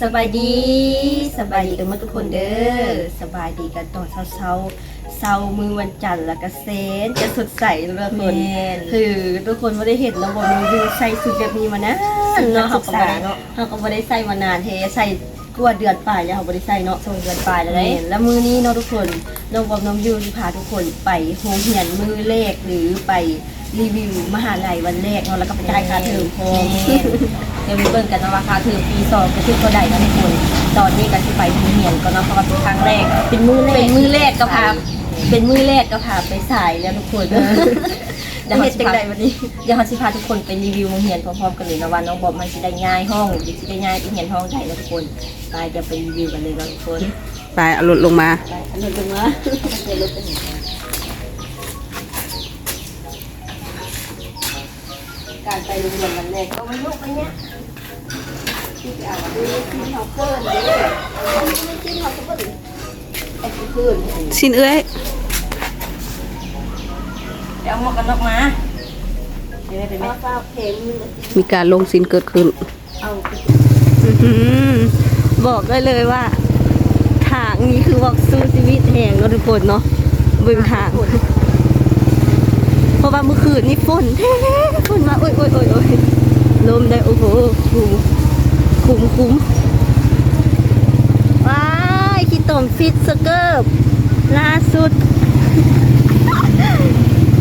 สบายดีสบายดีกันหมาทุกคนเด้อสบายดีกันตอนเช้าเช้าๆเช้ามือวันจันทร์แล้วก็เซนจะสดใสทุกคนแม่นคือทุกคนไม่ได้เห็นเราบอกมีใส่สุดแบบนี้มานานเนาะเขาก็บ่ได้เนาะเขาก็ไม่ได้ใส่มานานเฮใส่กว่าเดือนป่ายแล้วเขาไม่ได้ใส่เนาะส่งเดือนปลายแล้วแล้ได้แล้วมือนี้เนาะทุกคนน้องบอมน้องยูที่พาทุกคนไปโรงเรียนมือแรกหรือไป รีวิวมหาลัยวันแรกเนาะแล้วก็ไปจ่ายค่าเทอมพร้อมเดี๋ยวไปเบิ่งกันนะว่าค่าเทอมปีสองจะขึ้นเท่าใดนะทุกคน ตอนนี้ก็สิไปโรงเรียนก่อนเนาะเพราะว่าเป็นครั้งแรก เป็นมือแรกเป็นมื้อแรกก็พาเป็นมือแรกก็พาไปสายแล้วทุกคนเดี๋ยวเฮ็เฮ็ดดจัจังงไดไดวันนี้เดี๋ยวเขาสิพาทุกคนไปรีวิวโรงเรียนพร้อมๆกันเลยนะว่าน้องบอมมันสิได้ย้ายห้องหรือสิได้ย้ายไปเรียนห้องใดนะทุกคนไปเดี๋ยวไปรีวิวกันเลยเนาะทุกคนไปเอารถลงมาไปอันนี้เป็นว่าเดี๋ยวรถไป การไปโรงเรียนวันแรกก็ไม่ลุกไปเนี้ยที่ไปเอาดูที่เขาเพิ่นเด้อที่เขาเพิ่นไอ้ที่เพิ่นสินเอ้ยเดี๋ยวเอาหมวกกันน็อกมาเดี๋ยวได้ไปไหมฟ้าเพลงมีการลงสินเกิดขึ้นเอาไปอื้อหือบอกได้เลยว่า ทางนี้คือบอกสู้ชีวิตแห่งเนาะทุกคนเนาะเบิ่งทาง เพราะว่าเมื่อคืนนี่ฝนแท้ๆฝนมาโอ้ยโอ้ยโอ้ยโอ้ยลมได้โอ้โหคุ้มคุ้มคุ้มว้ายขี้ตมฟิตสเกิร์บล่าสุด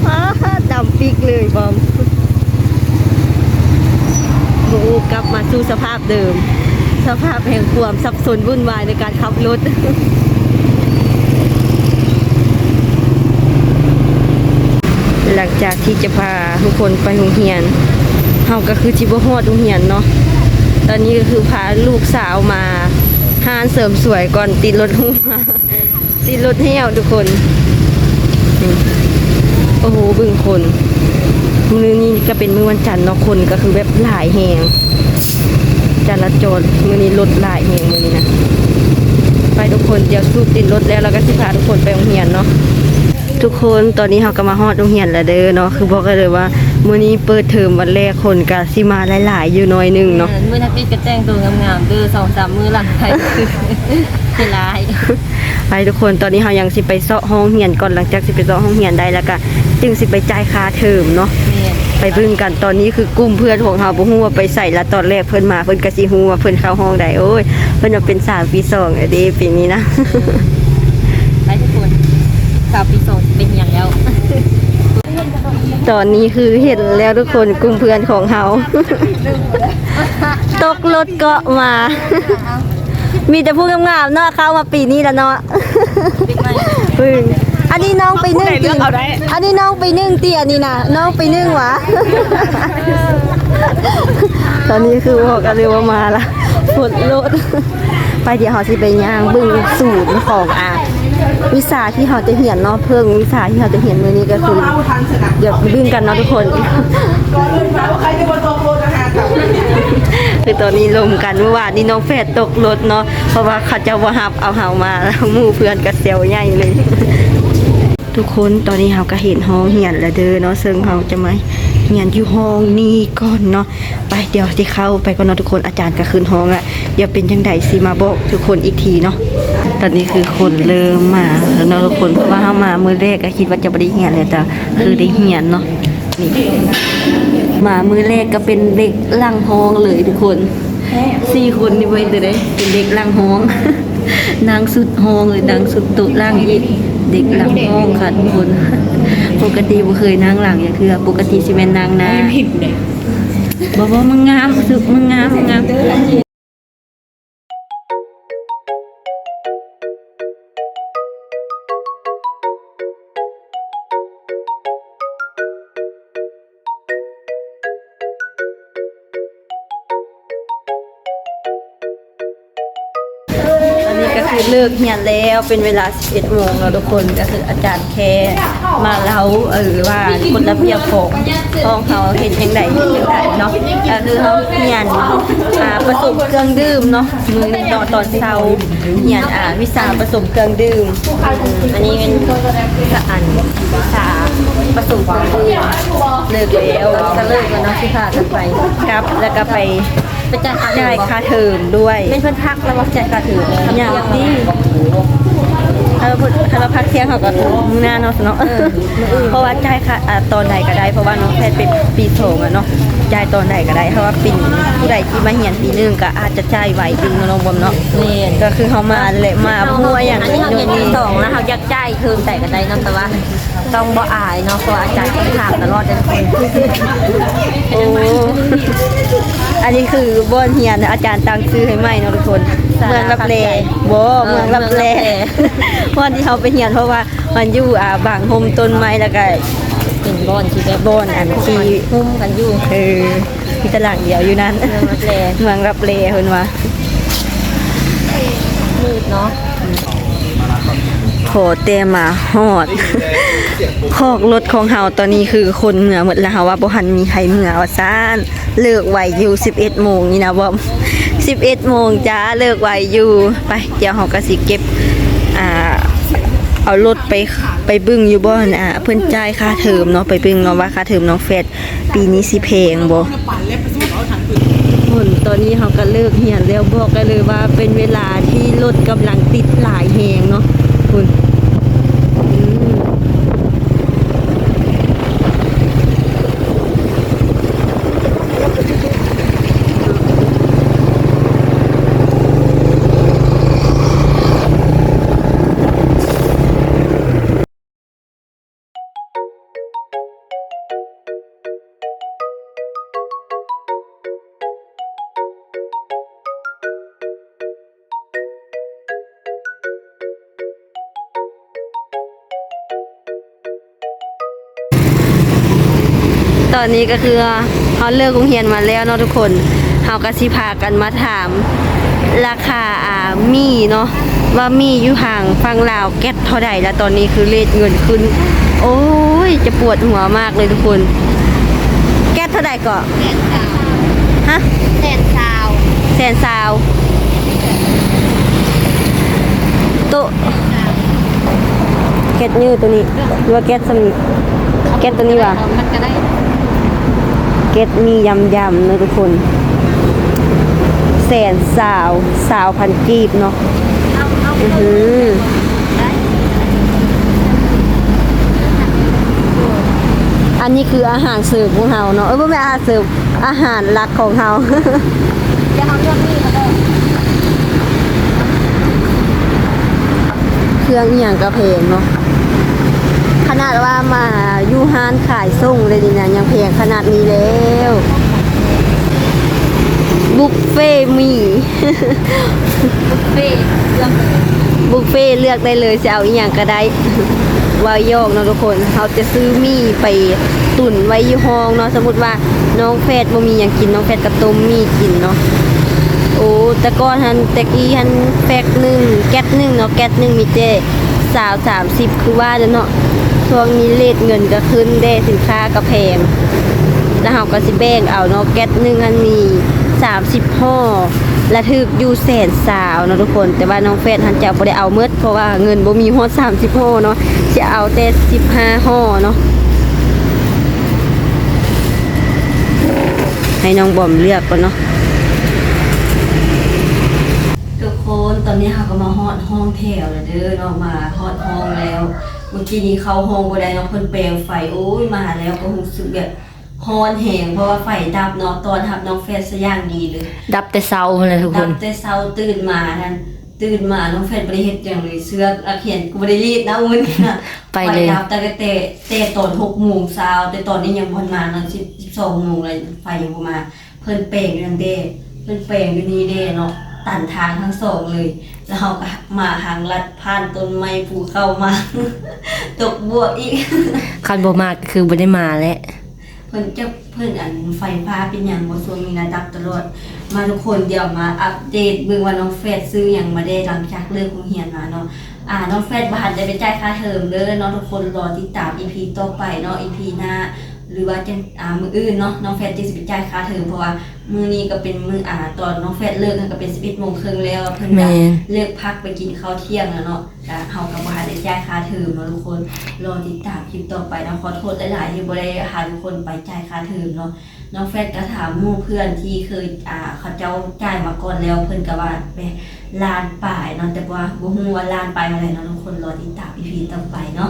ว้าดำปิกเลยบอมโอ้กลับมาสู่สภาพเดิม สภาพแห่งความสับสนวุ่นวายในการขับรถ ลังจากที่จะพาทุกคนไปโรงเรียนเฮาก็คือจิบฮอดโรงเรียนเนาะตอนนี้ก็คือพาลูกสาวมาห้านเสริมสวยก่อนติดรถหัวติดรถเที่ยวทุกคนโอ้โหบึงคนมือนี้ก็เป็นมือวันจันทร์เนาะคนก็คือแบบหลายแหงจราจรมือนี้รถหลายแหงมือนี้นะไปทุกคนเดี๋ยวสูบติดรถแล้วเราก็สิพาทุกคนไปโรงเรียนเนาะ ทุกคนตอนนี้เราก็มาฮอดโรงเรียนแล้วเด้อเนาะคือบอกกันเลยว่ามื้อนี้เปิดเทอมวันแรกคนก็สิมาหลาย ๆ อยู่หน้อยหนึงเนาะเมื่อทักปิดก็แจ้งตัวงามๆเด้อสองสามมือหลังไทยคือร้ายไปทุกคนตอนนี้เรายังสิไปเซาะห้องเรียนก่อนหลังจากสิไปเซาะห้องเรียนได้แล้วก็จึงสิไปจ่ายค่าเทอมเนาะเนี่ยไปเบิ่งกันตอนนี้คือกลุ่มเพื่อนของเราบ่ฮู้ว่าไปใส่ละตอนแรกเพิ่นมาเพิ่นก็สิฮู้ว่าเพิ่นเข้าห้องใดโอ้ยเพิ่นว่าเป็นสาวปีสองอะเด้ปีนี้นะไปทุกคน สาวปีสองเป็นอย่างแล้ว ตอนนี้คือเห็นแล้วทุกคนกลุ่มเพื่อนของเฮาตกรถเกาะมา มีแต่ผู้งามๆเนาะเข้ามาปีนี้แล้วเนาะบิ๊กไม้พึ่งอันนี้น้องไปนึ่งตีอันนี้น้องไปนึ่งตีอันนี้นะน้องไปนึ่งหวะ ตอนนี้คือบอกกันเลยว่ามาละฝนรถไปเดี๋ยวเขาสิไปย่างเบึ้งสูตรของอา วิชาที่เขาจะเหียนเนาะเพิ่งวิชาที่เขาจะเหียนมือนี้ก็คือเดี๋ยวเบึ้งกันเนาะทุกคนคือตอนนี้ลมกันเมื่อวานนี่น้องแฟดตกรถเนาะเพราะว่าเขาจะว่าหับเอาเฮามาแล้วมู่เพื่อนก็เซลใหญ่เลย ทุกคนตอนนี้เราก็เห็นห้องเหียนแล้วเด้อเนาะซึ่งเราจะมาเหียนอยู่ห้องนี้ก่อนเนาะไปเดี๋ยวที่เข้าไปก่อนเนาะทุกคนอาจารย์ก็ขึ้นห้องละเดี๋ยวเป็นจังไดสิมาบอกทุกคนอีกทีเนาะตอนนี้คือคนเริ่มมาแล้วเนาะทุกคนเพราะว่าเฮามามือแรกก็คิดว่าจะบ่ได้เหียนเลยแต่คือได้เหียนเนาะนี่มามือแรกก็เป็นเด็กล่างห้องเลยทุกคนสี่คนนี่ไว้เด้อเด้เป็นเด็กล่างห้องนางสุดห้องเลยนางสุดตุล่างอีก เด็กหลังห้องค่ะทุกคน ปกติบ่เคยนั่งหลังอย่างเทื่อปกติสิแม่นนางหน้าบ่บ่มึงงามสึกมึงงามมึงงาม เลิกเรียนแล้วเป็นเวลา 11โมงแล้วทุกคนก็คืออาจารย์แค่ มาแล้วเออว่ากฎระเบียบของของเขาเห็นยังไงเห็นยังไงเนาะก็คือเขาเหียนอ่าผสมเครื่องดื่มเนาะมือนี้ตอนตอนเช้าเหียนอ่าวิชาผสมเครื่องดื่มอันนี้เป็นอันวิชาผสมเครื่องดื่มเลิกแล้วก็เลิกแล้วเนาะที่พากันไปครับ แล้วก็ไปไปจ่ายค่าจ่ายค่าเทอมด้วยเป็นเพื่อนพักแล้วว่าจ่ายค่าถืออย่างที่ถ้า เราพูดถ้าเราพักเที่ยงเขาก็มุ่งหน้าเนาะเนาะเพราะว่าจ่ายค่ะตอนใดก็ได้ เพราะว่าน้องแพทย์เป็นปีโถงอะเนาะจ่ายตอนใดก็ได้เพราะว่าปีผู้ใดที่มาเหียนปีหนึงก็อาจจะจ่ายไหวปีนึงน้องบอมเนาะนี่ก็คือเขามาแหละมาพัวอย่างนี้เขาเรียนปีสองแล้วเขาอยากจ่ายเทอมแต่กันได้เนาะแต่ว่าต้องบ่อายเนาะเพราะอาจารย์ต้องถามตลอดเลยทุกคนโอ้อันนี้คือบอนเฮียนอาจารย์ตั้งชื่อให้ใหม่เนาะทุกคน เมืองรับแลบ่เมืองรับแลวันที่เขาไปเฮียนเพราะว่ามันอยู่อ่าบางโฮมต้นไม้แล้วก็เป็นบอนที่แบบบอนอันที่หุ้มกันอยู่เออมีตลาดเดียวอยู่นั้น เมืองรับแลเมืองรับเลเพิ่นว่ามืดเนาะโหเตมาฮอด คอกรถของเฮาตอนนี้คือคนเหนือหมดแล้วเฮาว่าบ่หันมีใครเหนือว่าซ่านเลิกไวอยู่11โมงนี่นะบอม11โมงจ้าเลิกไวอยู่ไปเดี๋ยวเฮาก็สิเก็บอ่าเอารถไปไปบึ้งอยู่บ่อนอะเพิ่นจ่ายค่าเทอมเนาะไปบึ้งเนาะว่าค่าเทอมน้องเฟดปีนี้สิแพงบ่คนตอนนี้เขาก็เลิกเรียนแล้วบอกกันเลยว่าเป็นเวลาที่รถกำลังติดหลายแหงเนาะคุณ อนนี้ก็คือเขาเลิกโรงเรียนมาแล้วเนาะทุกคนเขาก็สิพากันมาถาม ราคาอ่ามีเนาะว่ามีอยู่ห่างฟังลาวแก๊สเท่าใดแล้วตอนนี้คือเลทเงินขึ้น โอ้ยจะปวดหัวมากเลยทุกคน แก๊สเท่าใดก็ฮะแสนสาวแสนซาวโตะแก๊สยืดตัวนี้หรือว่าแก๊สสมิแก๊สตัวนี้วะมันก็ได้ เก็ตมียำยำๆนะทุกคน แสนสาวสาวพันกีบเนาะอือหืออันนี้คืออาหารเสิร์ฟของเฮาเนาะเอ้ยไม่ใช่อาหารเสิร์ฟอาหารหลักของเฮาจะเอาเรื่องนี้มาเลยเครื่องอย่างกระเพงเนาะ ขนาดว่ามาอยู่ห้านขายส่งเลยนี่นะยังเพงขนาดนี้แล้วบุฟเฟ่มีบุฟเฟ่เรื่องบุฟเฟ่เลือกได้เลยจะเอาอีหยังก็ได้วายโยกเนาะทุกคนเขาจะซื้อมีไปตุนไว้ยู่ห้องเนาะสมมติว่าน้องแฟดบ่มีหยังกินน้องแฟดก็ต้มมีกินเนาะโอ้แต่ก่อนหันแต่กี้หันแฟกหนึ่งแก๊สหนึ่งเนาะแก๊สหนึ่งมีเจสาวสามสิบคือว่าเนาะ ช่วงนี้เลทเงินก็ขึ้นเด้สินค้าก็แพงแล้วเราก็สิแบ่งเอาเนาะแก๊สหนึ่งอันมี30ห่อและถึกอยู่แสนสาวเนาะทุกคน แต่ว่าน้องแฟนทันจะบ่ได้เอาเมดเพราะว่าเงินบ่มีฮอด30ห่อเนาะจะเอาแต่15ห่อเนาะให้น้องบอมเลือกก่อนเนาะทุกคนตอนนี้เราก็มาฮอดห้องแถวแล้วเด้อเนาะมาฮอดห้องแล้ว เมื่อกี้นี้เข้าห้องบ่ได้เนาะเพิ่นแปลงไฟโอ้ยมาแล้วก็รู้สึกแบบฮ้อนแหงเพราะว่าไฟดับเนาะตอนทับน้องแฟนซะอย่างดีเลย ดับแต่เสาเลยทุกคดัน บแต่เช้าตื่นมานั่นตื่นมาน้องแฟนบ่ได้เฮ็ดหยังเลยเสื้ออาเขียนกูบ่ได้รีดนะมื้อนี้นะไปเลยฟดับแต่ก็แต่แต่ตอน6โมงเช้าแต่ตอนนี้ยังบ่มาเนาะ10 12โมงเลยไฟยังบ่มา เพิ่นแปลงอยู่นั่นเด้เพิ่นแปลงอยู่นี่เด้เนาะตันทางทั้งสองเลย แล้วเราก็มาหางลัดผ่านต้นไม้ภูเข้ามา ตกบวกอีกคันบ่มากก็คือบ่ได้มาแล้วเพิ่นจะเพิ่นอันไฟฟ้าเป็นอย่างบ่ช่วงนี้นะดับตลอดมาทุกคนเดี๋ยวมาอัปเดตเบิ่งว่าน้องเฟดซื้อหยังมาได้หลังจากเลิกโรงเรียนมาเนาะอ่าน้องแฟดบาทจะไปจ่ายค่าเทอมเด้อเนาะทุกคนรอติดตาม EP ต่อไปเนาะ EP หน้า หรือว่าจะอ่ามืออื่นเนาะน้องแฟดจะสิไปจ่ายค่าเทอมเพราะว่ามือนี้ก็เป็นมืออ่าตอนน้องแฟดเลิกกันก็เป็น11โมงครึ่งแล้วเพิ่นก็แม่นเลิกพักไปกินข้าวเที่ยงแล้วเนาะก็เฮาก็บ่ทันได้จ่ายค่าเทอมเนาะทุกคนรอติดตามคลิปต่อไปเนาะขอโทษหลายๆที่บ่ได้หาทุกคนไปจ่ายค่าเทอมเนาะน้องแฟดก็ถามหมู่เพื่อนที่เคยอ่าเขาเจ้าจ่ายมาก่อนแล้วเพิ่นก็ว่าไปลานป่ายเนาะแต่ว่าบ่ฮู้ว่าลานป่ายอะไรเนาะทุกคนรอติดตาม EP ต่อไปเนาะ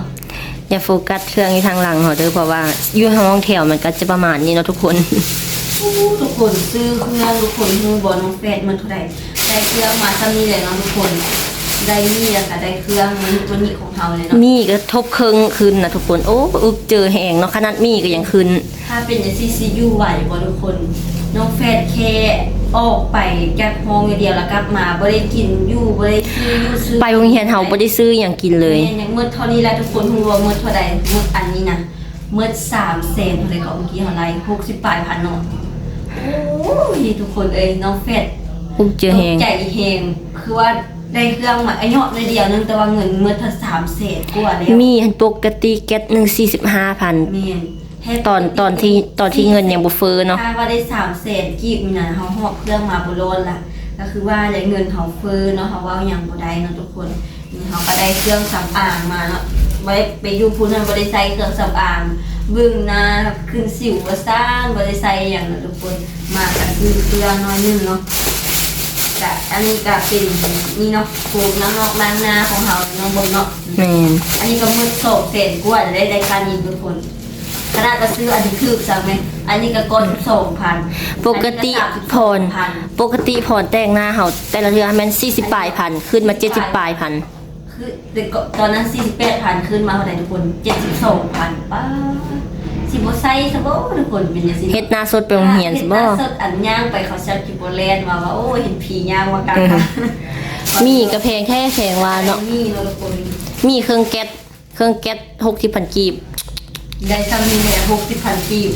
อย่าโฟกัสเครื่องอยู่ทางหลังเหรอเด้อเพราะว่าอยู่ห้องแถวมันก็จะประมาณนี้เนาะทุกคนอู้ทุกคนซื้อเครื่องทุกคนฮู้บ่น้องแฟดมันเท่าไหร่ได้เครื่องมาซ้ำนี้เลยเนาะทุกคนได้นี่แล้วก็ได้เครื่องมันตัวนี้ของเฮาเลยเนาะมีก็ทบเครื่องขึ้นนะทุกคนโอ้อึบเจอแหงเนาะขนาดมีก็ยังขึ้นถ้าเป็นอย่างซีซียูไหวบ่ทุกคน น้องแฟดแค่ออกไปจากห้องอย่างเดียวแล้วกลับมาบ่ได้กินอยู่บ่ได้ซื้ออยู่ซื้อไปโรงเรียนเฮาบ่ได้ซื้ออย่างกินเลย แม่นยังมืดเท่านี้แล้วทุกคนฮู้ว่ามืดเท่าใดมืดอันนี้นะมืด3เซนเลยก็เมื่อกี้เท่าไหร่60ปลายพันเนาะโอ้ยทุกคนเอ้ยน้องแฟดอึบเจอแหงตกใจเฮงคือว่าได้เครื่องมาไอ้เหาะในเดียวนึงแต่ว่าเงินมืดเท่า3เศษกว่าแล้วมีอันปกติแก๊สหนึ่งสี่สิบห้าพัน แม่น ให้ตอนตอนที่ตอนที่เงินยังบ่เฟ้อเนาะ ถ้าว่าได้สามแสนกีบนี่นะเขาหอบเครื่องมาบุโรนล่ะ ก็คือว่าได้เงินเขาเฟ้อเนาะเขาว่าอย่างบ่ได้เนาะทุกคนนี่เขาก็ได้เครื่องสำอางมาเนาะบ่ได้ไปอยู่พูนนั้นบ่ได้ใส่เครื่องสำอางบึ้งหน้าขึ้นสิวว่าซ่านบ่ได้ใส่อย่างเนาะทุกคนมากันคือเครื่องน้อยนึงเนาะกะอันนี้ก็เป็นนี่เนาะปลูกน้ำนอกล้างหน้าของเขาเนาะบนเนาะ แม่นอันนี้ก็มืดโศกเศษกว่าจะได้ได้การยินทุกคน ขนาดก็ซื้ออันนี้คือสั่งไหมอันนี้ก็กดสองพันปกติผ่อนปกติผ่อนแต่งหน้าเฮาแต่ละเทื่อแม่น40ปลายพันขึ้นมา70ปลายพันคือแต่ก่อนตอนนั้นสี่สิบแปดพันขึ้นมาเท่าไหร่ทุกคนเจ็ดสิบสองพันป้าสิบไซส์สบทุกคนเป็นอย่างสิเฮ็ดหน้าสดไปโรงเรียนสิบ่เฮ็ดหน้าสดอันย่างไปเขาชักกิโบแลนด์มาว่าโอ้เห็นผีย่างมากลางทางมีกระเพงแท้แสงว่าเนาะมีเนาะทุกคนมีเครื่องแก๊สเครื่องแก๊ส60,000กีบ ได้ซ้ำนี่แหละหกสิบพันกีบ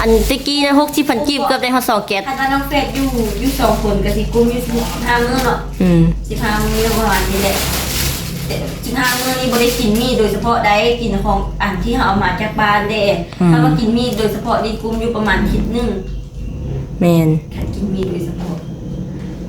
อันตะกี้นะ60,000กีบเกือบได้ฮอด2แก๊สถ้าน้องเฟดอยู่อยู่สองคนกับสิกุ้มอยู่สิบห้ามื้อเนาะอืมสิบห้ามื้อประมาณนี้แหละสิบห้ามื้อนี้บริกินมีดโดยเฉพาะได้กินของอันที่เราเอามาจากบ้านเด้ถ้าว่ากินมีดโดยเฉพาะนี่กุ้มอยู่ประมาณอาทิศหนึงแม่นขัดกินมีดโดยเฉพาะ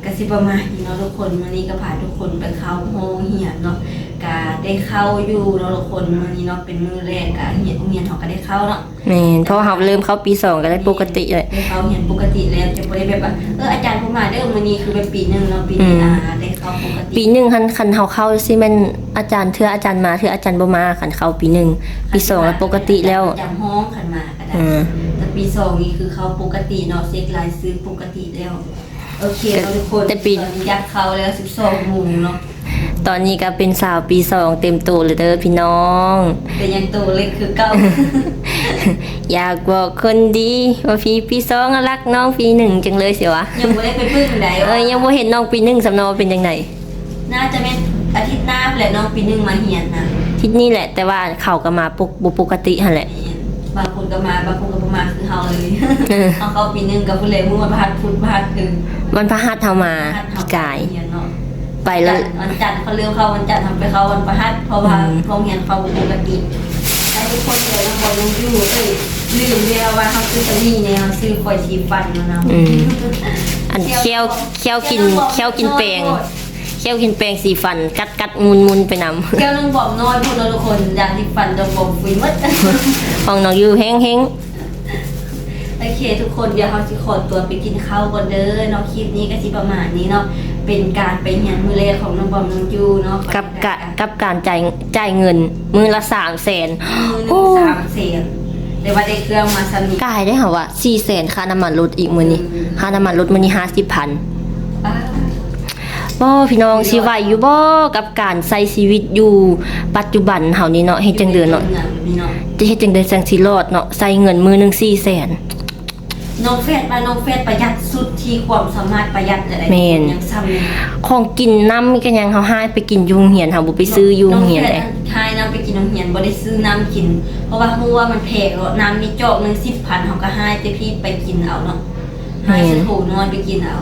กสิประมาณนี้เนาะทุกคนวันนี้ก็พาทุกคนไปเข้าโรงเรียนเนาะ กาได้เข้าอยู่เนาะทุกคนวันนี้เนาะเป็นมื้อแรกกะเรียนโรงเรียนเขาก็ได้เข้าเนาะ แม่นเพราะว่าเฮาเริ่มเข้าปีสองก็ได้ปกติเลย ได้เข้าเรียนปกติแล้วจะบ่ได้แบบว่าเอออาจารย์ผมมาเด้อวันนี้คือเป็นปีหนึงเนาะปีนี้อืม อ่าได้เข้าปกติปีหนึ่งคันคันเฮาเข้าสิแม่นอาจารย์เทื่ออาจารย์มาเทื่ออาจารย์บ่มาคันเข้าปีหนึ่งปีสองแล้วปกติแล้วจำห้องขันมาก็ได้อืม แต่ปีสองนี่คือเขาปกติเนาะเซ็กไลน์ซื้อปกติแล้ว โอเคเนาะทุกคนแต่ปี ตอนนี้ยักเข้าแล้วสิบสองโมงเนาะ ตอนนี้ก็เป็นสาวปีสองเต็มตัวเลยเด้อพี่น้องเป็นยังตัวเล็กคือเก้าอยากบอกคนดีว่าพี่ปีสองรักน้องปีหนึ่งจังเลยสิวะยังไม่ได้ไปพึ่งใดเอ้ยยังบ่เห็นน้องปีหนึ่งสำนอเป็นจังไดน่าจะเป็นอาทิตย์หน้าแหละน้องปีหนึ่งมาเหียนนะทิศนี้แหละแต่ว่าเขาก็มาปกบ่ปกติหั่นแหละบางคนก็มาบางคนก็บ่มาคือเฮาเลยเออเอาเขาปีหนึ่งกับผู้เลยมุ่งมาพัดพุธพัดคือวันพระหัสเฮามาพัดเฮพี่กายเหียนเนาะ ไปแล้ว วันจันทร์เขาเลือกเขาวันจันทร์ทำไปเขาวันพฤหัสเพราะว่าอืมโรงเรียนเขาปกติแต่ทุกคนเดี๋ยวเราบอกยังอยู่เอ้ยลืมเรียกว่าเขาซื้อตะลี่เนี่ยเขาซื้อคอยชีฟันมานะอืม อันเคี้ยวเคี้ยวกินเคี้ยวกินแปรงเคี้ยวกินแปรงสีฟัน กัดกัดมุนมุนไปนำเกี่ยวนึงบอกน้อยพูดแล้วทุกคนอยากที่ฟันจะบอกฟุยหมดของน้องอยู่แห้งแห้งโอเคทุกคนเดี๋ยวเขาจะขอตัวไปกินข้าวก่อนเด้อเนาะคลิปนี้ก็สิประมาณนี้เนาะ เป็นการไปเรียนมือแรกของน้องบอมน้องจูเนาะกับกะกับการจ่ายจ่ายเงิน มือละสามแสนมือหนึ่งสามเสียงเดี๋ยวว่าได้เครื่องมาสนิทกายได้เหรอวะสี่แสนค่าน้ำมันรถอีกมือนี้ค่าน้ำมันรถมือนี้ห้าสิบพันป้าบ่พี่น้องสิไหวอยู่บ่กับการใช้ชีวิตอยู่ปัจจุบันเฮานี่เนาะเฮ็ดจังเดือนเนาะนี่เนาะจะเฮ็ดจังได๋จังสิรอดเนาะใส่เงินมือหนึง4แส นน้องเฟสว่าน้องเฟสประหยัดสุดที่ความสามารถประหยัดอะไรแม่นยังซ้ำเลยของกินน้ำก็ยังเฮาหายไปกินอยุงเหียนเฮาบ่ไปซื้ออยุงเหียนน้เด้ องเฟสทายน้ำไปกินน้ำเหียนบ่ได้ซื้อน้ำกิน เพราะว่าฮู้ว่ามันแพงแล้วน้ำมีจอกหนึง10,000เฮาก็ให้แต่พี่ไปกินเอาเนาะให้แม่นสถูน้อยไปกินเอา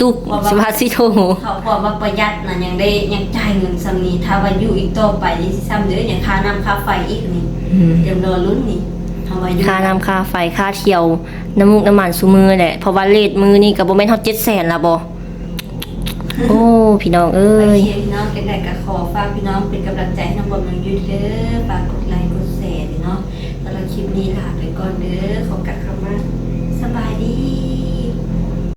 ตุกสภาสิโทเขาบอกว่าประหยัดนะยังได้ยังจ่ายเงินซ้ำนี้ถ้าว่าอยู่อีกต่อไปนี่สิซ้ำเด้ออย่างค่าน้ำค่าไฟอีกนี่อืมเตรียมรอลุ้นนี่ ทำไมอยู่ค่าน้ำค่าไฟค่าเที่ยว น้ำมูกน้ำมันซุมือแหละเพราะว่าเลทมือนี่ก็บ่แม่นเฮา700,000ละบ่โอ้พี่น้องเอ้โอเคยพี่น้องกันได้ก็ขอฝากพี่น้องเป็นกำลังใจให้น้องบอมน้องยูเด้อฝากกดไลค์กดแชร์เนาะสำหรับคลิปนี้ลาไปก่อนเด้อขอกลับคำว่าสบายดี